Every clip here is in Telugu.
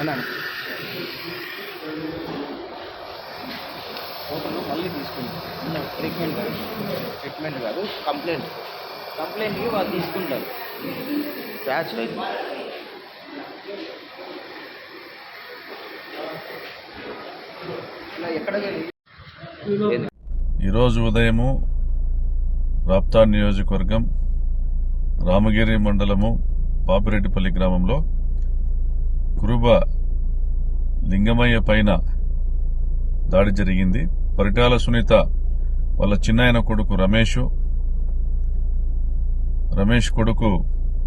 అన్నాను ఫోటోను మళ్ళీ తీసుకుంటారు ట్రీట్మెంట్ కాదు ట్రీట్మెంట్ కాదు కంప్లైంట్ కంప్లైంట్కి వాళ్ళు తీసుకుంటారు. బ్యాచ్ వైజ్ ఈరోజు ఉదయము రాప్తా నియోజకవర్గం రామగిరి మండలము పాపిరెడ్డిపల్లి గ్రామంలో కురుబ లింగమయ్య పైన దాడి జరిగింది. పరిటాల సునీత వాళ్ళ చిన్నాయన కొడుకు రమేష్ రమేష్ కొడుకు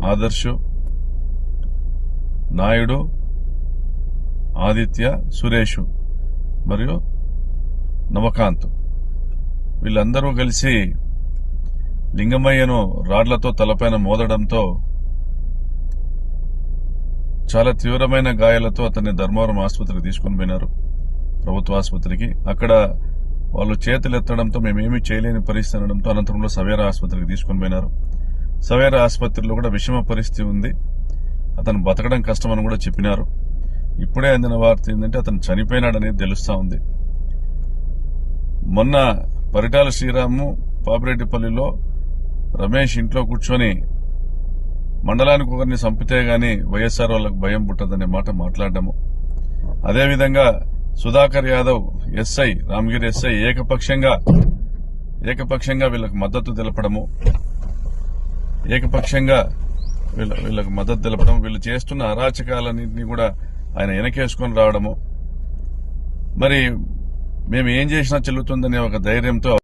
ఆదర్శ్ నాయుడు ఆదిత్య సురేష్ మరియు నవకాంత్. వీళ్ళందరూ కలిసి లింగమయ్యను రాడ్లతో తలపైన మోదడంతో చాలా తీవ్రమైన గాయాలతో అతన్ని ధర్మవరం ఆసుపత్రికి తీసుకుని పోయినారు. ప్రభుత్వ ఆసుపత్రికి. అక్కడ వాళ్ళు చేతులు ఎత్తడంతో మేమేమీ చేయలేని పరిస్థితి అనడంతో అనంతరంలో సవేరా ఆసుపత్రికి తీసుకుని పోయినారు. సవేరా ఆసుపత్రిలో కూడా విషమ పరిస్థితి ఉంది. అతను బతకడం కష్టమని కూడా చెప్పినారు. ఇప్పుడే అందిన వార్త ఏంటంటే అతను చనిపోయినాడనేది తెలుస్తా ఉంది. మొన్న పరిటాల శ్రీరాము పాపిరెడ్డిపల్లిలో రమేష్ ఇంట్లో కూర్చొని మండలానికి ఒకరిని చంపితే గాని వైఎస్ఆర్ వాళ్ళకు భయం పుట్టదనే మాట మాట్లాడము. అదేవిధంగా సుధాకర్ యాదవ్ ఎస్ఐ రామగిరి ఎస్ఐ ఏకపక్షంగా ఏకపక్షంగా వీళ్ళకు మద్దతు తెలపడము. ఏకపక్షంగా వీళ్ళ వీళ్ళకు మద్దతు తెలపడం వీళ్ళు చేస్తున్న అరాచకాలన్నింటినీ కూడా ఆయన వెనకేసుకొని రావడము. మరి మేము ఏం చేసినా చెల్లుతుందనే ఒక ధైర్యంతో